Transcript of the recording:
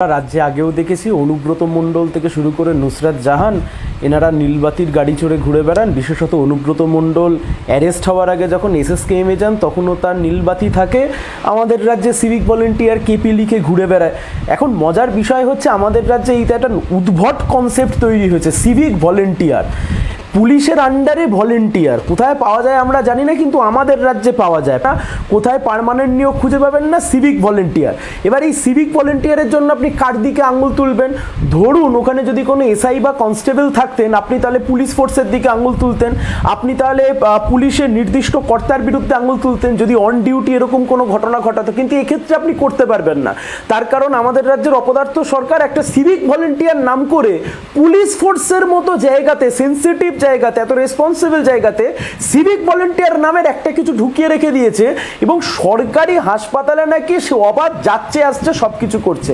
রাজ্যে আগেও দেখেছি অনুব্রত মণ্ডল থেকে শুরু করে নুসরাত জাহান। এনারা নীলবাতির গাড়ি চড়ে ঘুরে বেড়ান। বিশেষত অনুব্রত মণ্ডল অ্যারেস্ট হওয়ার আগে যখন এসএসকেএমে যান, তখনও তার নীলবাতি থাকে। আমাদের রাজ্যে সিভিক ভলেন্টিয়ার কেপি লিখে ঘুরে বেড়ায়। এখন মজার বিষয় হচ্ছে, আমাদের রাজ্যে এইটা একটা উদ্ভট কনসেপ্ট তৈরি হয়েছে, সিভিক ভলেন্টিয়ার। পুলিশের আন্ডারে ভলেন্টিয়ার কোথায় পাওয়া যায় আমরা জানি না, কিন্তু আমাদের রাজ্যে পাওয়া যায়। না কোথায় পার্মানেন্ট নিয়োগ খুঁজে পাবেন না? সিভিক ভলেন্টিয়ার এবার এই সিভিক ভলেন্টিয়ারের জন্য আপনি কার দিকে আঙুল তুলবেন? ধরুন, ওখানে যদি কোনো এসআই বা কনস্টেবল থাকতেন, আপনি তাহলে পুলিশ ফোর্সের দিকে আঙুল তুলতেন। আপনি তাহলে পুলিশের নির্দিষ্ট কর্তার বিরুদ্ধে আঙুল তুলতেন যদি অন ডিউটি এরকম কোনো ঘটনা ঘটাতো। কিন্তু এক্ষেত্রে আপনি করতে পারবেন না। তার কারণ আমাদের রাজ্যের অপদার্থ সরকার একটা সিভিক ভলেন্টিয়ার নাম করে পুলিশ ফোর্সের মতো জায়গাতে সেন্সিটিভ জায়গাতে, এত রেসপন্সিবল জায়গাতে সিভিক ভলেন্টিয়ার নামের একটা কিছু ঢুকিয়ে রেখে দিয়েছে এবং সরকারি হাসপাতালে নাকি সে অবাধ যাচ্ছে, আসছে সব কিছু করছে।